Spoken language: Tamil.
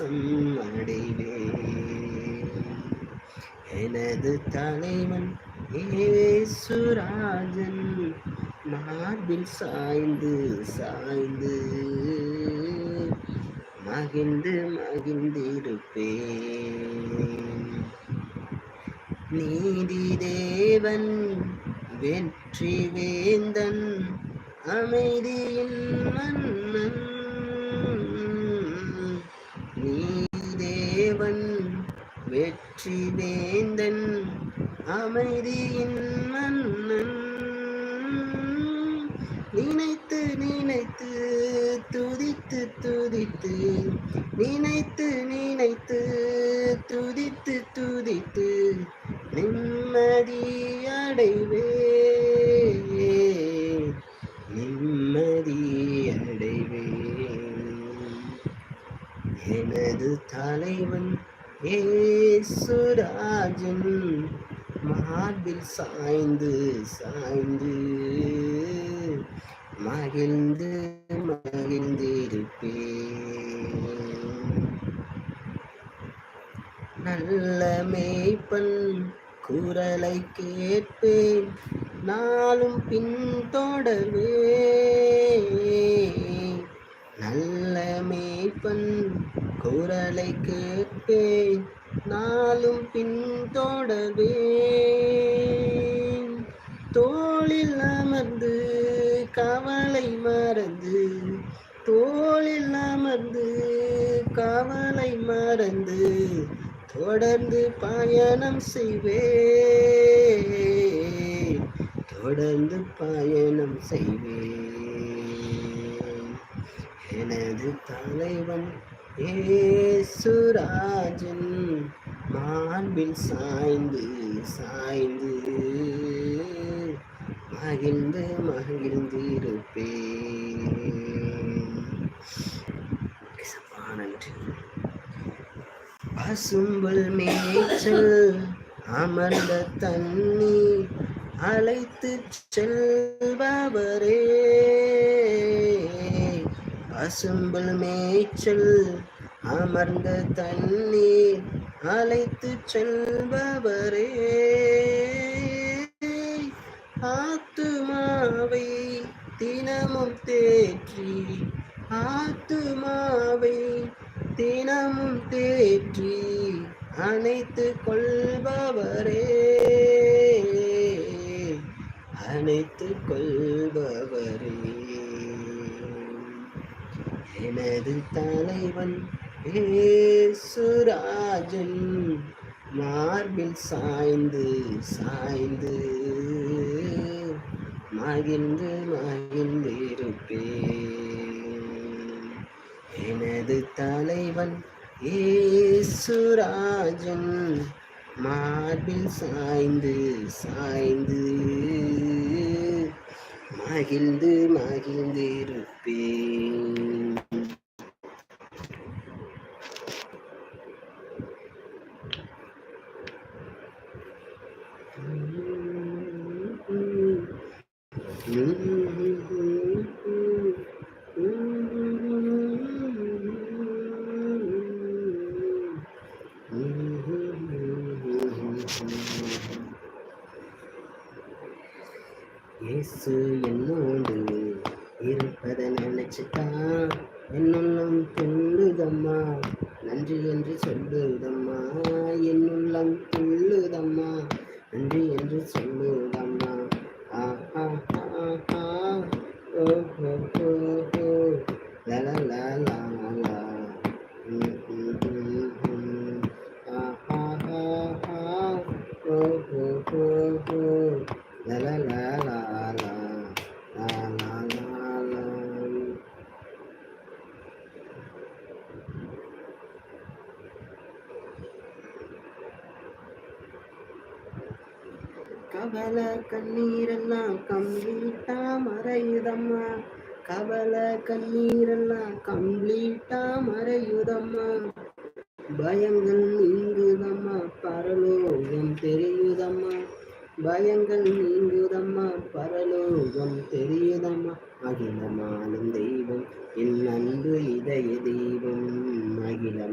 அடைவேன் எனது தலைவன் ஏசுராஜன் மார்பில் சாய்ந்து சாய்ந்து மகிழ்ந்து மகிழ்ந்திருப்பேன். நீதி தேவன் வெற்றி வேந்தன் அமைதியின் மன்னன் வெற்றி வேந்தன் அமைதியின் மன்னன். நினைத்து நினைத்து துதித்து துதித்து நினைத்து நினைத்து துதித்து துதித்து நிம்மதி அடைவே நிம்மதி அடைவே எனது தலைவன் ஏசுராஜன் மார்பில் சாய்ந்து சாய்ந்து. மகிழ்ந்து மகிழ்ந்திருப்பேன். நல்ல மேய்ப்பன் குரலை கேட்பேன் நாளும் பின்தொடவே நல்ல மேய்ப்பன் குரலை கேட்பேன் நாளும் பின்தொடர்வேன் தோளில் அமர்ந்து கவலை மறந்து தோளில் அமர்ந்து கவலை மறந்து தொடர்ந்து பயணம் செய்வேன். தொடர்ந்து பயணம் செய்வேன். எனது தலைவன் ஏசுராஜன் மார்பில் சாய்ந்து சாய்ந்து மகிழ்ந்து மகிழ்ந்திருப்பேன். இயேசுப்பா, நன்றி பசும்புல் மேய்ச்சல் அமர்ந்த தண்ணி அழைத்து செல்பவரே. பசும்புல் மேய்ச்சல் அமர்ந்த தண்ணீர் அழைத்து செல்பவரே. ஆத்துமாவை தினமும் தேற்றி ஆத்துமாவை தினமும் தேற்றி அனைத்து கொள்பவரே. அனைத்து கொள்பவரே. எனது தலைவன் சுராஜன் மார்பில் சாய்ந்து சாய்ந்து. மகிழ்ந்து மகிழ்ந்திருப்பேன் எனது தலைவன் ஏசுராஜன் மார்பில் சாய்ந்து சாய்ந்து. மகிழ்ந்து மகிழ்ந்திருப்பேன் இயேசு என்னோடு இருப்பதை நினைச்சுதான் கவல கண்ணீரெல்லாம் கம்ப்ளீட்டா மறையுதம்மா. கவல கண்ணீரெல்லாம் கம்ப்ளீட்டா மறையுதம்மா. பயங்கள் நீங்குதம்மா பரலோகம் தெரியுதம்மா. பயங்கள் நீங்குதம்மா பரலோகம் தெரியுதம்மா. அகிலமானும் தெய்வம் என் அன்பு இதய தெய்வம் அகிலம்